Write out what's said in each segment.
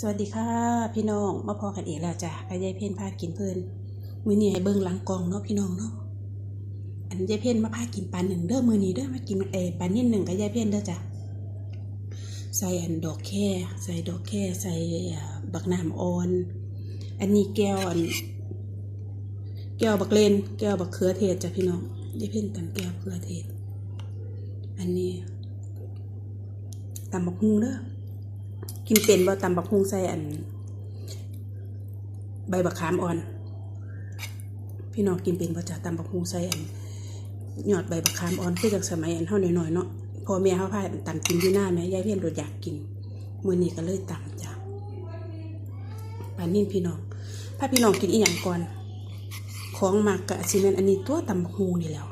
สวัสดีค่ะพี่น้องมาพอกันอีกแล้วจ้ะกับยายเพ่นพากินเพิ่นมือนี้ให้เบิ่งหลังกองเนาะพี่น้องเนาะอันยายเพ่นมาพากินปลาหนึ่งเด้อมือนี้เด้อมากินเอปลาเนิ่นหนึ่งกับยายเพ่นเด้อจ้ะใส่อันดอกแค่ใส่ดอกแค่ใส่บักน้ำอ่อน อันนี้แก้วอัน แก้วบักเลนแก้วบักเขือเทศจ้ะพี่น้องยายเพ่นตำแก้วเขือเทศ อันนี้ตำบักฮุงเด้อ กินเป็นบ่ตำบักฮุงใส่อัน ใบบักขามอ่อน พี่น้องกินเป็นบ่จ้ะตำบักฮุงใส่อันหยอดใบบักขามอ่อนคือจากสมัยอันเฮาน้อยๆเนาะพอแม่เฮาพาตำกินอยู่หน้าแม่ยายเพี้ยนโดดอยากกินมื้อนี้ก็เลยตำจ้ะปานนี้พี่น้องถ้าพี่น้องกินอีหยังก่อน ของมักกะสิแม่นอันนี้ตัวตำบักฮุงนี่แล้ว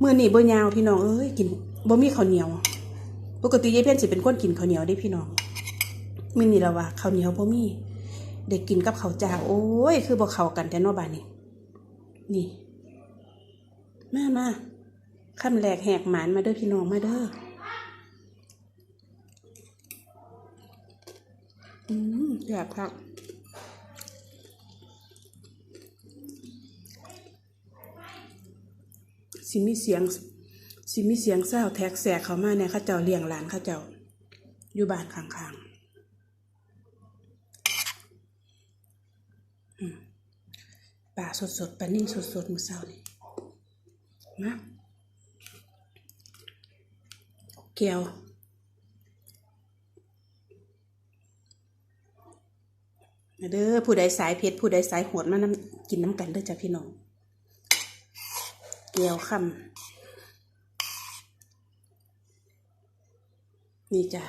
มื้อนี้บ่ยาวพี่น้องเอ้ยกินบ่มีข้าวเหนียว ปกติยายเพี้ยนสิเป็นคนกินข้าวเหนียวได้พี่น้องมื้อนี้ละว่าข้าวเหนียวบ่มีได้กินกับข้าวจ้าโอ้ย คือบ่เข้ากันแต่นอบาดนี้นี่มามาคำแรกแหกหมานมาเด้อพี่น้องมาเด้ออืมอยากพักสิมีเสียง สิมีเสียงเศร้าแท็กแสกเขามาเนี่ยข้าเจ้าเลี้ยงหลานข้าเจ้า อยู่บ้านข้างๆป่าสดๆปลานิ่มสดๆมือเช้านี่มาแก้วมาเด้อผู้ใดสายเผ็ดผู้ใดสายโหดมาน้ำกินน้ำกันเด้อจ้ะพี่น้องแก้วคำ นี่จ้ะ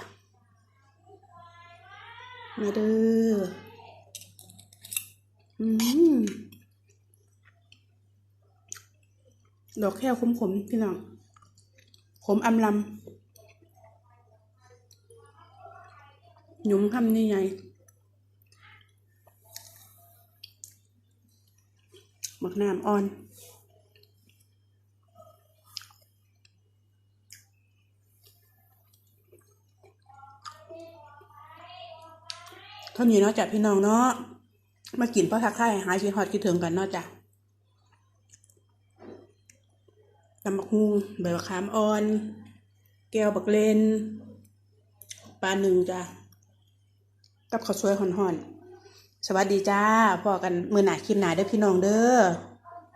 มาเด้ออืมดอกแค่ขมๆพี่น้อง ขมอำลำหยุมคำนี่ไงหมักน้ำอ่อน เท่านี้เนาะจ้ะพี่น้องเนาะมากินเพราะทักทายหายคิดฮอดคิดถึงกันเนาะจ้ะตำบักฮุงใบมะขามอ่อน แก้วบักเลนปลาหนึ่งจ้ะกับข้าวสวยห่อนๆสวัสดีจ้าพอกันมือหนาคลิปหนาเด้อพี่น้องเด้อ